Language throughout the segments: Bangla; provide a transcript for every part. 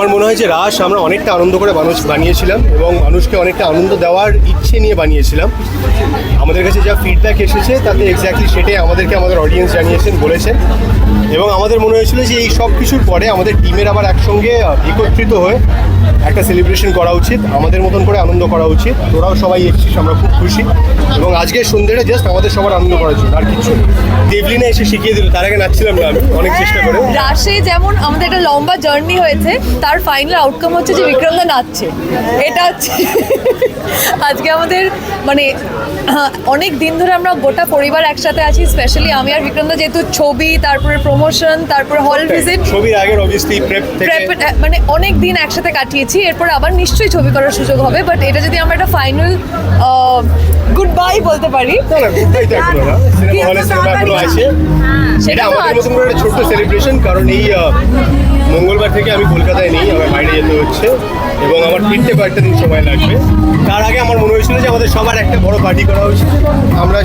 আমার মনে হয় যে রাস আমরা অনেকটা আনন্দ করে মানুষ বানিয়েছিলাম এবং মানুষকে অনেকটা আনন্দ দেওয়ার ইচ্ছে নিয়ে বানিয়েছিলাম। আমাদের কাছে যা ফিডব্যাক এসেছে তাতে এক্স্যাক্টলি সেটাই আমাদেরকে আমাদের অডিয়েন্স জানিয়েছেন, বলেছেন এবং আমাদের মনে হয়েছিল যে এই সব কিছুর পরে আমাদের টিমের আবার একসঙ্গে একত্রিত হয়ে একটা সেলিব্রেশন করা উচিত আমাদের মতন করে আনন্দ করা উচিত। তোরাও সবাই এসেছিস আমরা খুব খুশি। এবং আজকে সন্ধ্যেটা জাস্ট আমাদের সবার আনন্দ করার জন্য আর কিছু দেবলিনে দেবলিনা এসে শিখিয়ে দিল তার আগে নাচছিলাম না আমি অনেক চেষ্টা করে। রাশে যেমন আমাদের একটা লম্বা জার্নি হয়েছে তার ফাইনাল আউটকাম হচ্ছে যে বিক্রমদা নাচছে। এটা হচ্ছে আজকে আমাদের মানে অনেক দিন ধরে আমরা গোটা পরিবার একসাথে আছি স্পেশালি আমি আর বিক্রমদা যেহেতু ছবি তারপরে প্রমোশন তারপরে হল ভিজিট ছবির আগের অবভিয়াসলি প্রেপ থেকে মানে অনেক দিন একসাথে কাটিয়েছি এরপর আবার নিশ্চয়ই ছবি করার সুযোগ হবে বাট এটা যদি আমরা একটা ফাইনাল গুড বাই বলতে পারি। আছে। সেটা আমাদের। মতন করে একটা ছোট্ট সেলিব্রেশন কারণ এই মঙ্গলবার থেকে আমি কলকাতায় নেই আমার বাইরে যেতে হচ্ছে এবং আমার ফিরতে কয়েকটা দিন সময় লাগবে। তার আগে আমার মনে হয়েছিল যে আমাদের সবার একটা বড় পার্টি করা উচিত। আমরা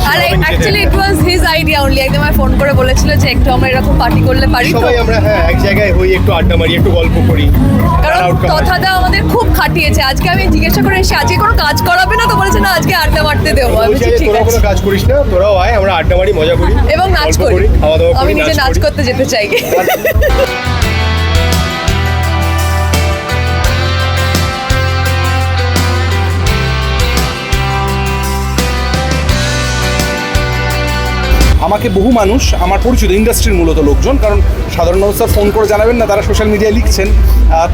actually it was his idea only একদম আমায় ফোন করে বলেছিল যে একটু আমরা এরকম পার্টি করলে পারি সবাই আমরা হ্যাঁ এক জায়গায় হই একটু আড্ডা মারি একটু গল্প করি কারণ outcome আমাদের খুব খাটিয়েছে। আজকে আমি জিজ্ঞাসা করে এসে আজকে কোনো কাজ করাবে না? তো বলেছে না আজকে আড্ডা মারতে দেবো। আমি ঠিক আছে কোনো কাজ করিস না তোরাও আয় আমরা আড্ডা মারি মজা করি এবং নাচ করি। খাওয়া দাওয়া আমি নিজে নাচ করতে যেতে চাই। আমাকে বহু মানুষ, আমার পরিচিত ইন্ডাস্ট্রির মূলত লোকজন, কারণ সাধারণ অবস্থা ফোন করে জানাবেন না, তারা সোশ্যাল মিডিয়ায় লিখছেন।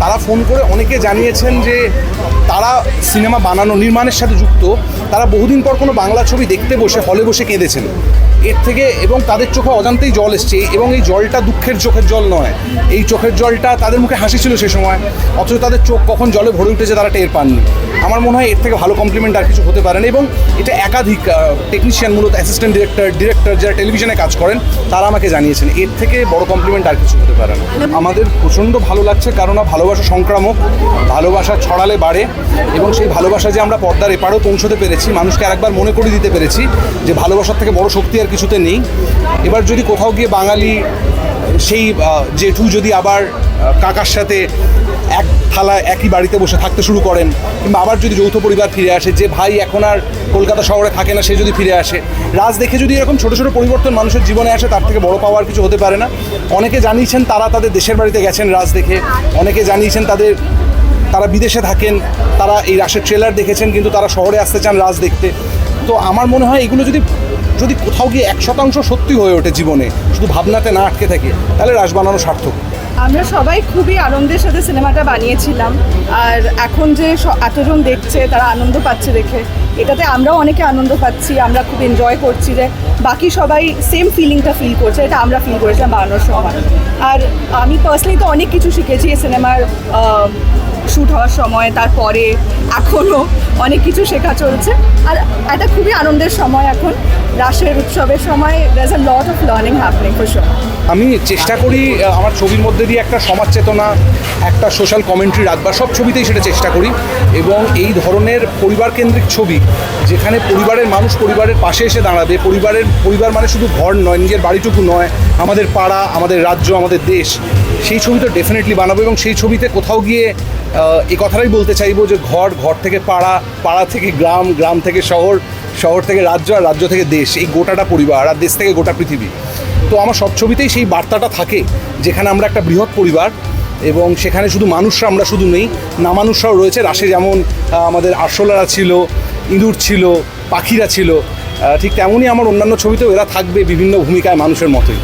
তারা ফোন করে অনেকে জানিয়েছেন যে তারা সিনেমা বানানো, নির্মাণের সাথে যুক্ত। তারা বহুদিন পর কোনো বাংলা ছবি দেখতে বসে হলে বসে কেঁদেছেন। এর থেকে এবং তাদের চোখে অজান্তেই জল এসছে, এবং এই জলটা দুঃখের চোখের জল নয়। এই চোখের জলটা তাদের মুখে হাসি ছিল সে সময়, অথচ তাদের চোখ কখন জলে ভরে উঠেছে তারা টের পাননি। আমার মনে হয় এর থেকে ভালো কমপ্লিমেন্ট আর কিছু হতে পারে না, এবং এটা একাধিক টেকনিশিয়ান মূলত অ্যাসিস্ট্যান্ট ডিরেক্টর ডিরেক্টর যারা টেলিভিশনে কাজ করেন, তারা আমাকে জানিয়েছেন। এর থেকে বড় কমপ্লিমেন্ট আর কিছু হতে পারে না। আমাদের প্রচণ্ড ভালো লাগছে কারণ ভালোবাসা সংক্রামক, ভালোবাসা ছড়ালে বাড়ে, এবং সেই ভালোবাসা যে আমরা পর্দার এপারেও পৌঁছতে পেরেছি, মানুষকে আরেকবার মনে করে দিতে পেরেছি যে ভালোবাসার থেকে বড় শক্তি আর কিছুতে নেই। এবার যদি কোথাও গিয়ে বাঙালি সেই জেঠু যদি আবার কাকার সাথে এক থালায় একই বাড়িতে বসে থাকতে শুরু করেন, কিংবা আবার যদি যৌথ পরিবার ফিরে আসে, যে ভাই এখন আর কলকাতা শহরে থাকে না, সে যদি ফিরে আসে, রাজ দেখে যদি এরকম ছোটো ছোটো পরিবর্তন মানুষের জীবনে আসে, তার থেকে বড় পাওয়ার কিছু হতে পারে না। অনেকে জানিয়েছেন তারা তাদের দেশের বাড়িতে গেছেন রাজ দেখে, অনেকে জানিয়েছেন তাদের, তারা বিদেশে থাকেন, তারা এই রাসের ট্রেলার দেখেছেন, কিন্তু তারা শহরে আসতে চান রাজ দেখতে। তো আমার মনে হয় এগুলো যদি যদি কোথাও গিয়ে এক শতাংশ সত্যি হয়ে ওঠে জীবনে, শুধু ভাবনাতে না আটকে থাকে, তাহলে রাস বানানো সার্থক। আমরা সবাই খুবই আনন্দের সাথে সিনেমাটা বানিয়েছিলাম, আর এখন যে এতজন দেখছে, তারা আনন্দ পাচ্ছে দেখে। এটাতে আমরাও অনেকে আনন্দ পাচ্ছি, আমরা খুব এনজয় করছি যে বাকি সবাই সেম ফিলিংটা ফিল করছে, এটা আমরা ফিল করেছিলাম বানানোর সময়। আর আমি পার্সোনালি তো অনেক কিছু শিখেছি এই সিনেমার শ্যুট হওয়ার সময়, তারপরে এখনও অনেক কিছু শেখা চলছে। আর এটা খুবই আনন্দের সময় এখন, রাসের উৎসবের সময় there's a lot of learning happening for আমি চেষ্টা করি আমার ছবির মধ্যে দিয়ে একটা সমাজ চেতনা, একটা সোশ্যাল কমেন্ট্রি রাখবার, সব ছবিতেই সেটা চেষ্টা করি। এবং এই ধরনের পরিবার কেন্দ্রিক ছবি, যেখানে পরিবারের মানুষ পরিবারের পাশে এসে দাঁড়াবে, পরিবারের, পরিবার মানে শুধু ঘর নয়, নিজের বাড়িটুকু নয়, আমাদের পাড়া, আমাদের রাজ্য, আমাদের দেশ, সেই ছবি তো ডেফিনেটলি বানাবো এবং সেই ছবিতে কোথাও গিয়ে এই কথাটাই বলতে চাইব যে ঘর ঘর থেকে পাড়া পাড়া থেকে গ্রাম গ্রাম থেকে শহর শহর থেকে রাজ্য আর রাজ্য থেকে দেশ, এই গোটাটা পরিবার আর দেশ থেকে গোটা পৃথিবী। তো আমার সব ছবিতেই সেই বার্তাটা থাকে, যেখানে আমরা একটা বৃহৎ পরিবার এবং সেখানে শুধু মানুষরা আমরা শুধু নেই না মানুষরাও রয়েছে। রাশে যেমন আমাদের আরশোলারা ছিল, ইঁদুর ছিল, পাখিরা ছিল ঠিক তেমনই আমার অন্যান্য ছবিতেও এরা থাকবে বিভিন্ন ভূমিকায় মানুষের মতোই।